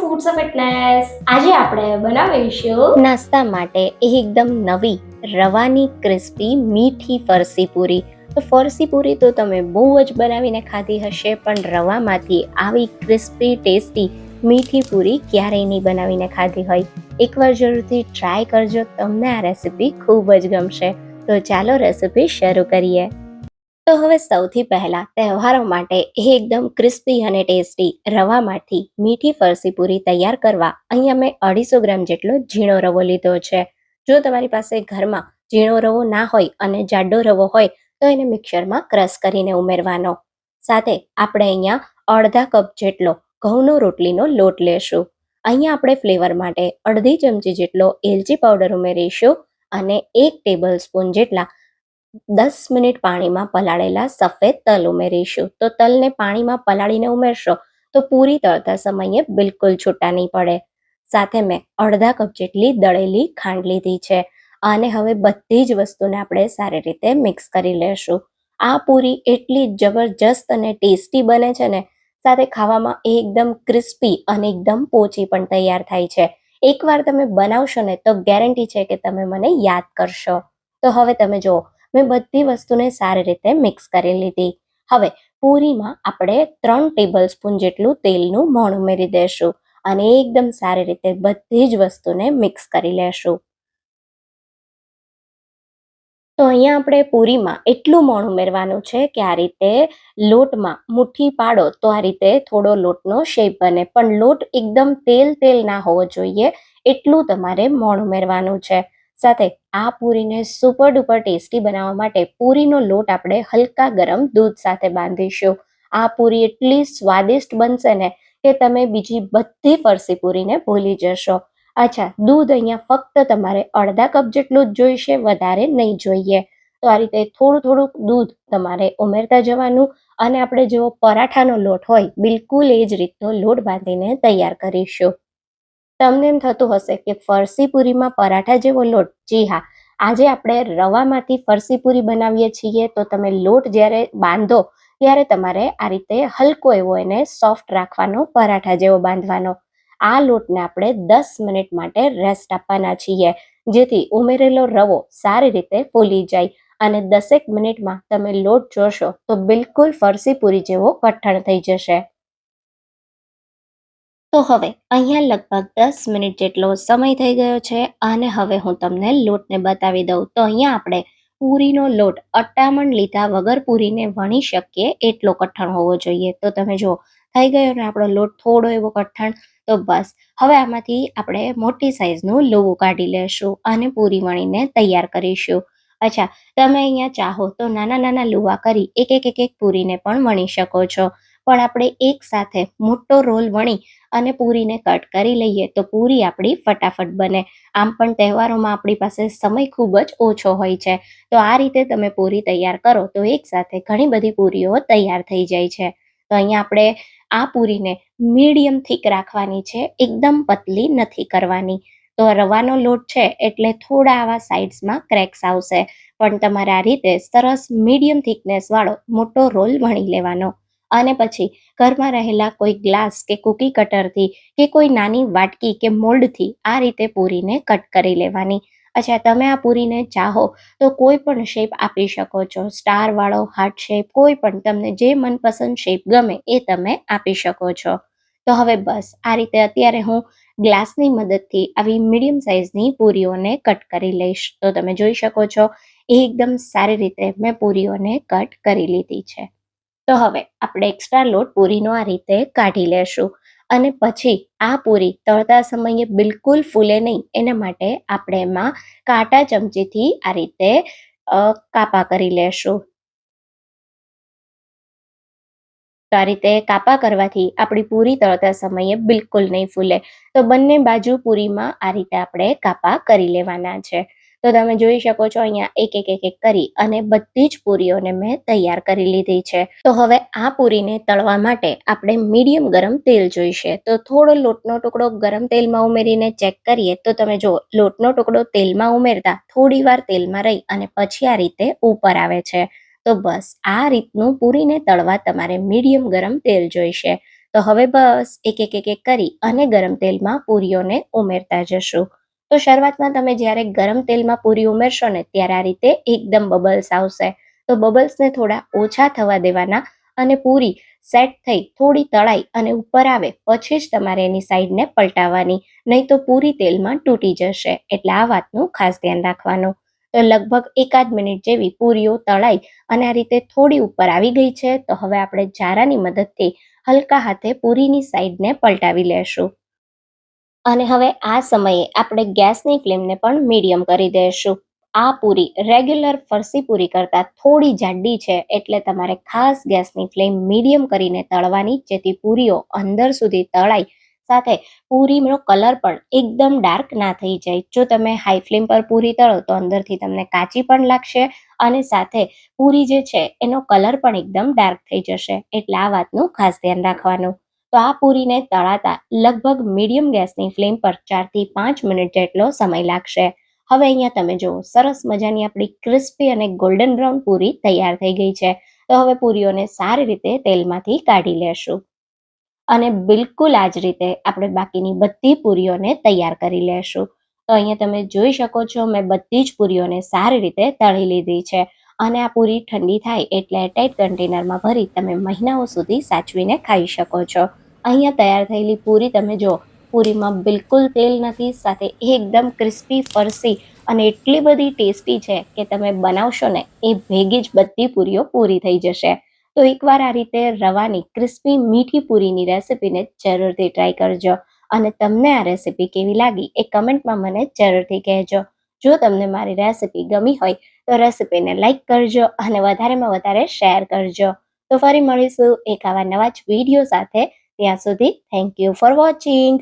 Foods of fitness આજે આપણે બનાવીશું નાસ્તા માટે એકદમ નવી, રવાની, ક્રિસ્પી, મીઠી ફરસી પૂરી. તો ફરસી પૂરી તો તમે બહુ જ બનાવીને ખાધી હશે, પણ રવામાંથી આવી ક્રિસ્પી, ટેસ્ટી, મીઠી પૂરી ક્યારેય નહીં બનાવીને ખાધી હોય. એકવાર જરૂરથી ટ્રાય કરજો, તમને આ રેસિપી ખૂબ જ ગમશે. તો ચાલો રેસિપી શરૂ કરીએ. તો હવે સૌથી પહેલા તહેવારો માટે એકદમ ક્રિસ્પી અને ટેસ્ટી રવામાંથી મીઠી ફરસી પૂરી તૈયાર કરવા અહીંયા મેં અઢીસો ગ્રામ જેટલો ઝીણો રવો લીધો છે. જો તમારી પાસે ઘરમાં ઝીણો રવો ના હોય અને જાડો રવો હોય, તો એને મિક્સરમાં ક્રશ કરીને ઉમેરવાનો. સાથે આપણે અહીંયા અડધા કપ જેટલો ઘઉંનો રોટલીનો લોટ લેશું. અહીંયા આપણે ફ્લેવર માટે અડધી ચમચી જેટલો એલચી પાવડર ઉમેરીશું અને એક ટેબલ સ્પૂન જેટલા દસ મિનિટ પાણીમાં પલાળેલા સફેદ તલ ઉમેરીશું. તો તલને પાણીમાં પલાળીને ઉમેરશો, તો પૂરી તળતા સમયે બિલકુલ છૂટા નહીં પડે. સાથે મેં અડધા કપ જેટલી દળેલી ખાંડ લીધી છે અને હવે બધી જ વસ્તુને આપણે સારી રીતે મિક્સ કરી લેશું. આ પૂરી એટલી જબરજસ્ત અને ટેસ્ટી બને છે ને, સાથે ખાવામાં એકદમ ક્રિસ્પી અને એકદમ પોચી પણ તૈયાર થાય છે. એકવાર તમે બનાવશો ને, તો ગેરંટી છે કે તમે મને યાદ કરશો. તો હવે તમે જુઓ મેં બધી વસ્તુને સારી રીતે મિક્સ કરી લીધી. હવે પૂરીમાં આપણે ત્રણ ટેબલ સ્પૂન જેટલું તેલનું મોણ ઉમેરી દેશું અને એકદમ સારી રીતે બધી જ વસ્તુને મિક્સ કરી લેશું. તો અહીંયા આપણે પૂરીમાં એટલું મોણ ઉમેરવાનું છે કે આ રીતે લોટમાં મુઠ્ઠી પાડો તો આ રીતે થોડો લોટનો શેપ બને. પણ લોટ એકદમ તેલ તેલ ના હોવો જોઈએ, એટલું તમારે મોણ ઉમેરવાનું છે. સાથે આ પૂરીને સુપર ડુપર ટેસ્ટી બનાવવા માટે પૂરીનો લોટ આપણે હલકા ગરમ દૂધ સાથે બાંધીશું. આ પૂરી એટલી સ્વાદિષ્ટ બનશે ને કે તમે બીજી બધી ફરસી પૂરીને ભૂલી જશો. અચ્છા, દૂધ અહીંયા ફક્ત તમારે અડધા કપ જેટલું જ જોઈશે, વધારે નહીં જોઈએ. તો આ રીતે થોડું થોડુંક દૂધ તમારે ઉમેરતા જવાનું અને આપણે જેવો પરાઠાનો લોટ હોય, બિલકુલ એ જ રીતનો લોટ બાંધીને તૈયાર કરીશું. તમને એમ થતું હશે કે ફરસી પૂરીમાં પરાઠા જેવો લોટ, જી હા, આજે આપણે રવામાંથી ફરસી પૂરી બનાવીએ છીએ, તો તમે લોટ જ્યારે બાંધો, ત્યારે તમારે આ રીતે હલકો એવો એને સોફ્ટ રાખવાનો, પરાઠા જેવો બાંધવાનો. આ લોટને આપણે દસ મિનિટ માટે રેસ્ટ આપવાના છીએ, જેથી ઉમેરેલો રવો સારી રીતે ફૂલી જાય અને દસેક મિનિટમાં તમે લોટ જોશો, તો બિલકુલ ફરસી પૂરી જેવો કઠણ થઈ જશે. તો હવે અહીંયા લગભગ દસ મિનિટ જેટલો સમય થઈ ગયો છે અને હવે હું તમને લોટને બતાવી દઉં. તો અહીંયા આપણે પૂરીનો લોટ અટામણ લીધા વગર પૂરીને વણી શકીએ એટલો કઠણ હોવો જોઈએ. તો તમે જુઓ, થઈ ગયો ને આપણો લોટ થોડો એવો કઠણ, તો બસ. હવે આમાંથી આપણે મોટી સાઇઝનું લોવું કાઢી લેશું અને પૂરી વણીને તૈયાર કરીશું. અચ્છા, તમે અહીંયા ચાહો તો નાના નાના લુવા કરી એક એક એક એક પૂરીને પણ વણી શકો છો. પણ આપણે એક સાથે મોટો રોલ વણી અને પૂરીને કટ કરી લઈએ તો પૂરી આપણી ફટાફટ બને. આમ પણ તહેવારોમાં આપણી પાસે સમય ખૂબ જ ઓછો હોય છે. તો આ રીતે તમે પૂરી તૈયાર કરો તો એક સાથે ઘણી બધી પૂરીઓ તૈયાર થઈ જાય છે. તો અહીંયા આપણે આ પૂરીને મીડિયમ થીક રાખવાની છે, એકદમ પતલી નથી કરવાની. તો રવાનો લોટ છે એટલે થોડા આવા સાઇડ્સમાં ક્રેક્સ આવશે. પણ તમારે આ રીતે સરસ મીડિયમ થિકનેસ વાળો મોટો રોલ વણી લેવાનો. અને પછી ઘરમાં રહેલા કોઈ ગ્લાસ કે કૂકી કટરથી કે કોઈ નાની વાટકી કે મોલ્ડથી આ રીતે પૂરીને કટ કરી લેવાની. અચ્છા, તમે આ પૂરીને ચાહો તો કોઈ પણ શેપ આપી શકો છો. સ્ટાર વાળો હાર્ટ શેપ કોઈ પણ તમને જે મનપસંદ શેપ ગમે એ તમે આપી શકો છો. તો હવે બસ, આ રીતે અત્યારે હું ગ્લાસની મદદથી આવી મીડિયમ સાઇઝની પૂરીઓને કટ કરી લઈશ. તો તમે જોઈ શકો છો, એ એકદમ સારી રીતે મેં પૂરીઓને કટ કરી લીધી છે. તો હવે આપણે એક્સ્ટ્રા લોટ પૂરીનો આ રીતે કાઢી લેશું અને પછી આ પૂરી તળતા સમયે બિલકુલ ફૂલે નહીં એના માટે આપણે એમાં કાંટા ચમચીથી આ રીતે કાપા કરી લેશું. તો આ રીતે કાપા કરવાથી આપણી પૂરી તળતા સમયે બિલકુલ નહીં ફૂલે. તો બંને બાજુ પૂરીમાં આ રીતે આપણે કાપા કરી લેવાના છે. તો તમે જોઈ શકો છો અહીંયા એક એક એક એક કરી અને બધી જ પૂરીઓને મેં તૈયાર કરી લીધી છે. તો હવે આ પૂરીને તળવા માટે આપણે મીડિયમ ગરમ તેલ જોઈશે. તો થોડો લોટનો ટુકડો ગરમ તેલમાં ઉમેરીને ચેક કરીએ તો તમે જો લોટનો ટુકડો તેલમાં ઉમેરતા થોડી વાર તેલમાં રહી અને પછી આ રીતે ઉપર આવે છે. તો બસ, આ રીતનું પૂરીને તળવા તમારે મીડિયમ ગરમ તેલ જોઈશે. તો હવે બસ એક એક એક કરી અને ગરમ તેલમાં પૂરીઓને ઉમેરતા જશું. તો શરૂઆતમાં તમે જ્યારે ગરમ તેલમાં પૂરી ઉમેરશો ને ત્યારે આ રીતે એકદમ બબલ્સ આવશે. તો બબલ્સને થોડા ઓછા થવા દેવાના અને પૂરી સેટ થઈ થોડી તળાઈ અને ઉપર આવે પછી જ તમારે એની સાઈડને પલટાવવાની. નહીં તો પૂરી તેલમાં તૂટી જશે. એટલે આ વાતનું ખાસ ધ્યાન રાખવાનું. તો લગભગ એકાદ મિનિટ જેવી પૂરીઓ તળાઈ અને આ રીતે થોડી ઉપર આવી ગઈ છે. તો હવે આપણે જારાની મદદથી હલકા હાથે પૂરીની સાઈડને પલટાવી લેશું. અને હવે આ સમયે આપણે ગેસની ફ્લેમને પણ મીડિયમ કરી દઈશું. આ પૂરી રેગ્યુલર ફરસી પૂરી કરતાં થોડી જાડી છે એટલે તમારે ખાસ ગેસની ફ્લેમ મીડિયમ કરીને તળવાની જેથી પૂરીઓ અંદર સુધી તળાય. સાથે પૂરીનો કલર પણ એકદમ ડાર્ક ના થઈ જાય. જો તમે હાઈ ફ્લેમ પર પૂરી તળો તો અંદરથી તમને કાચી પણ લાગશે અને સાથે પૂરી જે છે એનો કલર પણ એકદમ ડાર્ક થઈ જશે. એટલે આ વાતનું ખાસ ધ્યાન રાખવાનું. તો આ પૂરીને તળાતા લગભગ મીડિયમ ગેસની ફ્લેમ પર ચારથી પાંચ મિનિટ જેટલો સમય લાગશે. હવે અહીંયા તમે જુઓ, સરસ મજાની આપણી ક્રિસ્પી અને ગોલ્ડન બ્રાઉન પૂરી તૈયાર થઈ ગઈ છે. તો હવે પૂરીઓને સારી રીતે તેલમાંથી કાઢી લેશું. અને બિલકુલ આ જ રીતે આપણે બાકીની બધી પૂરીઓને તૈયાર કરી લેશું. તો અહીંયા તમે જોઈ શકો છો, મેં બધી જ પૂરીઓને સારી રીતે તળી લીધી છે. અને આ પૂરી ઠંડી થાય એટલે એરટાઇટ કન્ટેનરમાં ભરી તમે મહિનાઓ સુધી સાચવીને ખાઈ શકો છો. અહીંયા તૈયાર થયેલી પૂરી તમે જો પૂરીમાં બિલકુલ તેલ નથી, સાથે એકદમ ક્રિસ્પી, ફરસી અને એટલી બધી ટેસ્ટી છે કે તમે બનાવશો ને એ ભેગી જ બધી પૂરીઓ પૂરી થઈ જશે. તો એકવાર આ રીતે રવાની ક્રિસ્પી મીઠી પૂરીની રેસિપીને જરૂરથી ટ્રાય કરજો અને તમને આ રેસિપી કેવી લાગી એ કમેન્ટમાં મને જરૂરથી કહેજો. જો તમને મારી રેસિપી ગમી હોય તો રેસિપીને લાઈક કરજો અને વધારેમાં વધારે શેર કરજો. તો ફરી મળીશું એક આવા નવા જ વીડિયો સાથે. ત્યાં સુધી થેન્ક યુ ફોર વોચિંગ